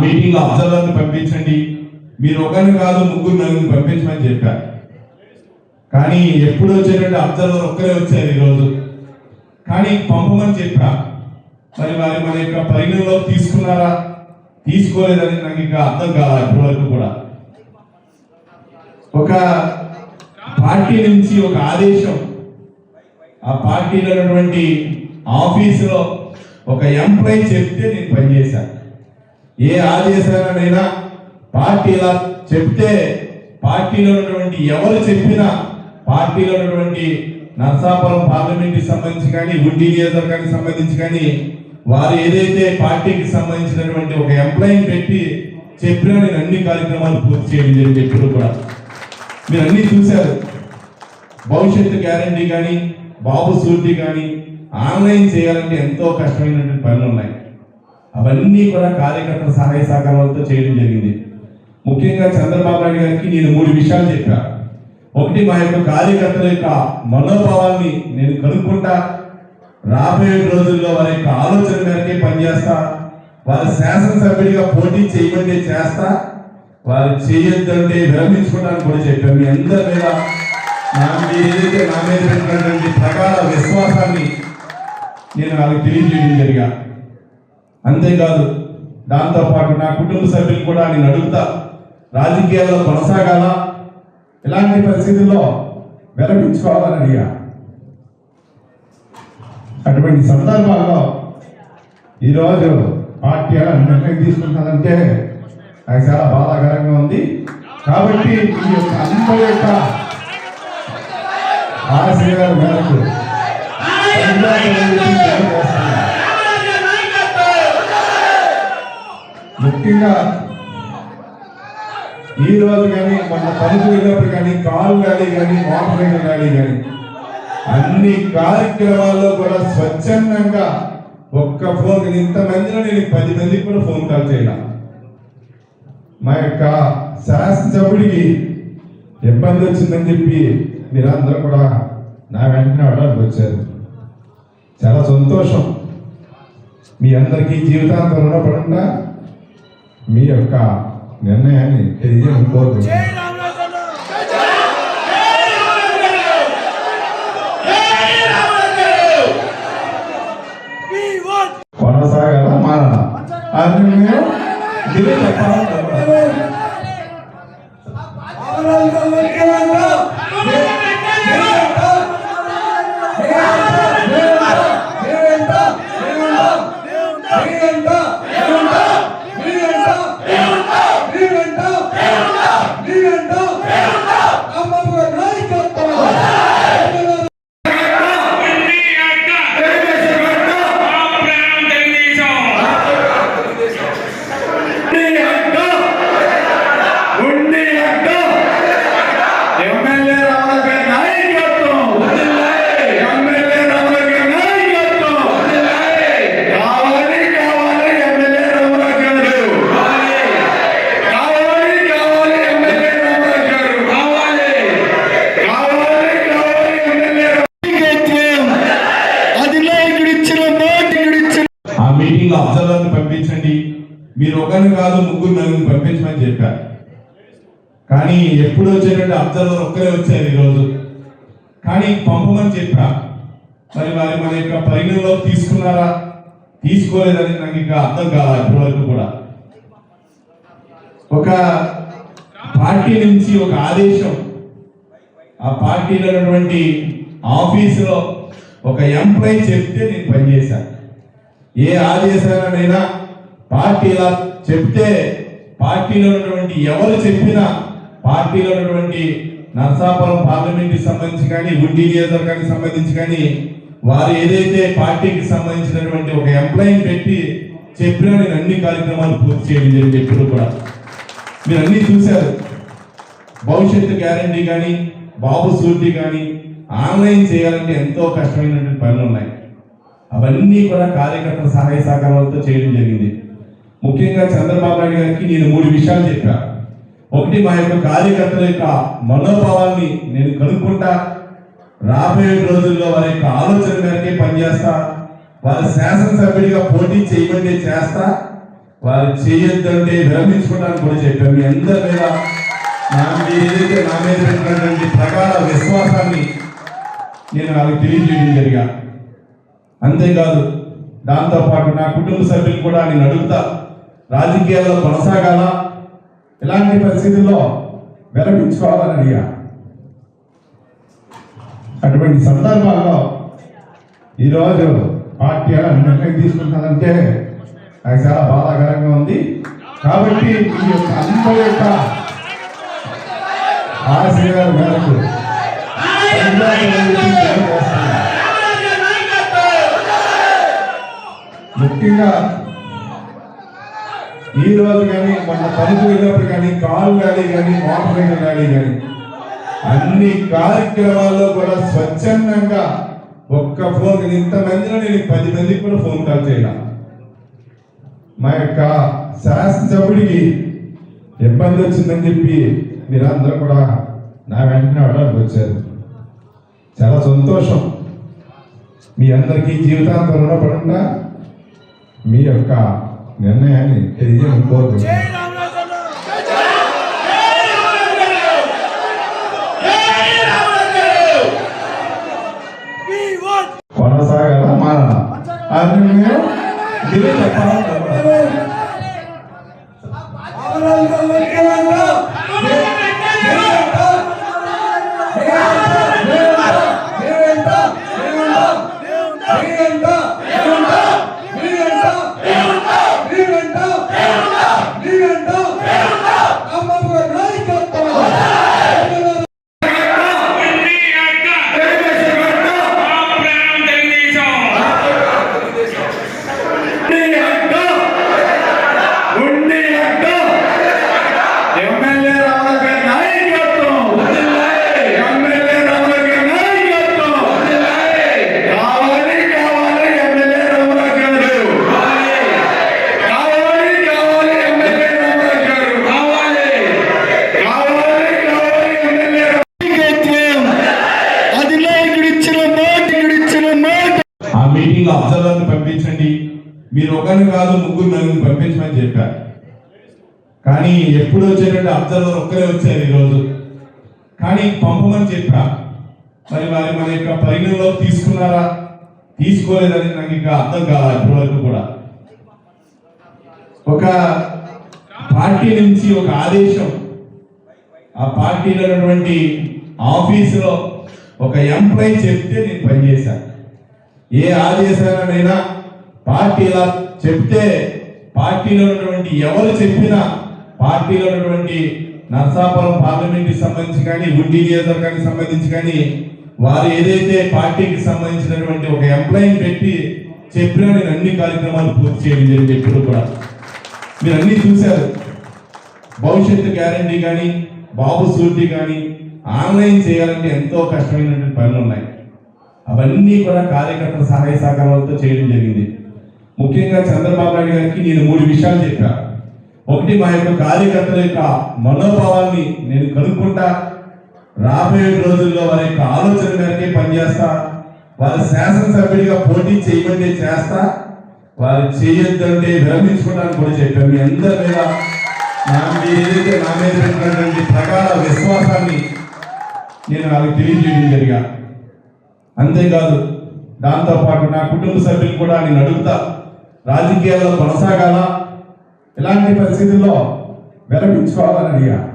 Meeting అబ్జర్వర్ని పంపించండి. మీరు ఒకరిని కాదు ముగ్గురు నలుగురిని పంపించమని చెప్పారు కానీ ఎప్పుడు వచ్చేటంటే అబ్జర్వర్ ఒక్కరే వచ్చారు ఈరోజు. కానీ పంపమని చెప్పా. మరి వారి మన యొక్క పరిగణలోకి తీసుకున్నారా? తీసుకోలేదని నాకు ఇంకా అర్థం కావాలి ఇప్పటివరకు కూడా. ఒక పార్టీ నుంచి ఒక ఆదేశం. ఆ పార్టీలో ఉన్నటువంటి ఆఫీసులో ఒక ఎంప్లాయీ చెప్తే నేను పనిచేశాను ఏ ఆదేశాలనైనా పార్టీ ఇలా చెప్తే పార్టీలో ఉన్నటువంటి ఎవరు చెప్పినా పార్టీలో ఉన్నటువంటి నర్సాపురం పార్లమెంట్కి సంబంధించి కానీ ఉండి నియోజకవర్గానికి సంబంధించి కానీ వారు ఏదైతే పార్టీకి సంబంధించినటువంటి ఒక ఎంప్లాయీని పెట్టి చెప్పినా నేను అన్ని కార్యక్రమాలు పూర్తి చేయడం జరిగింది ఎప్పుడు కూడా. మీరు అన్నీ చూశారు. భవిష్యత్తు గ్యారంటీ కానీ బాబు సూర్తి కానీ ఆన్లైన్ చేయాలంటే ఎంతో కష్టమైనటువంటి పనులు ఉన్నాయి. అవన్నీ కూడా కార్యకర్తల సహాయ సహకారాలతో చేయడం జరిగింది. ముఖ్యంగా చంద్రబాబు నాయుడు గారికి నేను మూడు విషయాలు చెప్పా. ఒకటి మా యొక్క కార్యకర్తల యొక్క మనోభావాన్ని నేను కనుక్కుంటా. రాబోయే రోజుల్లో వారి యొక్క ఆలోచన మేరకే పనిచేస్తా. వారి శాసనసభ్యుడిగా పోటీ చేయమంటే చేస్తా. వారు చేయొద్దంటే విరమించుకోవడానికి కూడా చెప్పాను మీ అందరి మీద నా ఏదైతే నా మీద పెట్టినటువంటి ప్రకార విశ్వాసాన్ని నేను వాళ్ళకి తెలియజేయడం జరిగా. అంతేకాదు దాంతోపాటు నా కుటుంబ సభ్యులు కూడా నేను అడుగుతా రాజకీయాల్లో కొనసాగాల? ఇలాంటి పరిస్థితుల్లో వెలపించుకోవాలని అడిగా. అటువంటి సందర్భాల్లో ఈరోజు పార్టీ అలా నిర్ణయం తీసుకుంటున్నారంటే నాకు చాలా బాధాకరంగా ఉంది. కాబట్టి ఈ యొక్క అందరి యొక్క ఆశయాల మేరకు ముఖ్యంగా ఈ రోజు కానీ మన పనికి వెళ్ళినప్పుడు కానీ కాల్ ర్యాలీ కానీ మోటార్ సైకిల్ ర్యాలీ కానీ అన్ని కార్యక్రమాల్లో కూడా స్వచ్ఛందంగా ఒక్క ఫోన్ ఇంతమందిలో నేను పది మందికి కూడా ఫోన్ కాల్ చేయాల. మా యొక్క శాసనసభ్యుడికి ఇబ్బంది వచ్చిందని చెప్పి మీరందరూ కూడా నా వెంటనే అడగడానికి వచ్చారు. చాలా సంతోషం. మీ అందరికీ జీవితాంతం రుణపడుంటా మీ యొక్క నిర్ణయాన్ని కోరుతున్నాను కొనసాగాల? అది మీటింగ్ అఫ్జల్లాన్ని పంపించండి. మీరు ఒకరిని కాదు ముగ్గురు నలుగురు పంపించమని చెప్పారు కానీ ఎప్పుడు వచ్చేటట్టు అబ్జర్వర్ ఒక్కరే వచ్చారు ఈరోజు. కానీ పంపమని చెప్పా. మరి వారి మన యొక్క పరిగణలో తీసుకున్నారా? తీసుకోలేదని నాకు ఇంకా అర్థం కావాలి ఇప్పటి వరకు కూడా. ఒక పార్టీ నుంచి ఒక ఆదేశం. ఆ పార్టీలో ఉన్నటువంటి ఆఫీసులో ఒక ఎంప్లాయీ చెప్తే నేను పనిచేశాను. ఏ ఆదేశాలనైనా పార్టీలా చెప్తే పార్టీలో ఉన్నటువంటి ఎవరు చెప్పినా పార్టీలో ఉన్నటువంటి నర్సాపురం పార్లమెంట్కి సంబంధించి కానీ ఉండి నియోజకవర్గానికి సంబంధించి కానీ వారు ఏదైతే పార్టీకి సంబంధించినటువంటి ఒక ఎంప్లాయీని పెట్టి చెప్పినా నేను అన్ని కార్యక్రమాలు పూర్తి చేయడం జరిగింది ఎప్పుడు కూడా. మీరు అన్నీ చూశారు. భవిష్యత్తు గ్యారంటీ కానీ బాబు సూర్తి కానీ ఆన్లైన్ చేయాలంటే ఎంతో కష్టమైనటువంటి పనులు ఉన్నాయి. అవన్నీ కూడా కార్యకర్తల సహాయ సహకారాలతో చేయడం జరిగింది. ముఖ్యంగా చంద్రబాబు నాయుడు గారికి నేను మూడు విషయాలు చెప్పా. ఒకటి మా యొక్క కార్యకర్తల యొక్క మనోభావాన్ని నేను కనుక్కుంటా. రాబోయే రోజుల్లో వారి యొక్క ఆలోచన మేరకే పనిచేస్తా. వారి శాసనసభ్యుడిగా పోటీ చేయమంటే చేస్తా. వారు చేయొద్దంటే విరమించుకుంటాను కూడా చెప్పాను మీ అందరి మీద నా మీరు ఏదైతే నా మీద పెట్టినటువంటి విశ్వాసాన్ని నేను వాళ్ళకి తెలియజేయడం జరిగా అంతేకాదు దాంతోపాటు నా కుటుంబ సభ్యులు కూడా నేను అడుగుతా రాజకీయాల్లో కొనసాగాల? ఇలాంటి పరిస్థితుల్లో విరమించుకోవాలని అడిగా. అటువంటి సందర్భాల్లో ఈరోజు పార్టీ అలా నిర్ణయం తీసుకుంటున్నదంటే నాకు చాలా బాధాకరంగా ఉంది. కాబట్టి ఈ యొక్క అందరి యొక్క ఆశయాల మేరకు ముఖ్యంగా ఈ రోజు కానీ మన తలుపు వెళ్ళినప్పుడు కానీ కాల్ ర్యాలీ కానీ మోటార్ సైకిల్ ర్యాలీ కానీ అన్ని కార్యక్రమాల్లో కూడా స్వచ్ఛందంగా ఒక్క ఫోన్ ఇంతమందిలో నేను పది మందికి కూడా ఫోన్ కాల్ చేయాల. మా యొక్క శాసనసభ్యుడికి ఇబ్బంది వచ్చిందని చెప్పి మీరందరూ కూడా నా వెంటనే అడగడానికి వచ్చారు. చాలా సంతోషం. మీ అందరికీ జీవితాంతం రుణపడంగా మీ యొక్క నిర్ణయాన్ని తెలియజేయడం కోరుకుంటున్నాను కొనసాగాల మారాల అది మేము చెప్పాలి మీటింగ్ అబ్జర్వర్ని పంపించండి. మీరు ఒకరిని కాదు ముగ్గురు నలుగురు పంపించమని చెప్పారు కానీ ఎప్పుడు వచ్చేటంటే అబ్జర్వర్ ఒక్కరే వచ్చారు ఈరోజు. కానీ పంపమని చెప్పా. మరి వారి మన యొక్క పరిగణలో తీసుకున్నారా? తీసుకోలేదని నాకు ఇంకా అర్థం కావాలి ఇప్పటివరకు కూడా. ఒక పార్టీ నుంచి ఒక ఆదేశం. ఆ పార్టీలో ఉన్నటువంటి ఆఫీసులో ఒక ఎంప్లాయీ చెప్తే నేను పనిచేశాను ఏ ఆదేశాలనైనా పార్టీ ఇలా చెప్తే పార్టీలో ఉన్నటువంటి ఎవరు చెప్పినా పార్టీలో ఉన్నటువంటి నర్సాపురం పార్లమెంట్కి సంబంధించి కానీ ఉండి నియోజకవర్గానికి సంబంధించి కానీ వారు ఏదైతే పార్టీకి సంబంధించినటువంటి ఒక ఎంప్లాయీని పెట్టి చెప్పినా నేను అన్ని కార్యక్రమాలు పూర్తి చేయడం జరిగింది ఎప్పుడు కూడా. మీరు అన్నీ చూశారు. భవిష్యత్తు గ్యారంటీ కానీ బాబు సూర్తి కానీ ఆన్లైన్ చేయాలంటే ఎంతో కష్టమైనటువంటి పనులు ఉన్నాయి. అవన్నీ కూడా కార్యకర్తల సహాయ సహకారాలతో చేయడం జరిగింది. ముఖ్యంగా చంద్రబాబు నాయుడు గారికి నేను మూడు విషయాలు చెప్పా. ఒకటి మా యొక్క కార్యకర్తల యొక్క మనోభావాన్ని నేను కనుక్కుంటా. రాబోయే రోజుల్లో వారి యొక్క ఆలోచన మేరకే పనిచేస్తా. వారి శాసనసభ్యుడిగా పోటీ చేయమంటే చేస్తా. వారు చేయొద్దంటే విరమించుకోవడానికి కూడా చెప్పాను మీ అందరి మీద నా మీరు ఏదైతే నా మీద పెట్టినటువంటి ప్రకార విశ్వాసాన్ని నేను వాళ్ళకి తెలియజేయడం జరిగా. అంతేకాదు దాంతోపాటు నా కుటుంబ సభ్యులు కూడా నేను అడుగుతా రాజకీయాల్లో కొనసాగాల? ఇలాంటి పరిస్థితుల్లో? విరమించుకోవాలని అడిగా.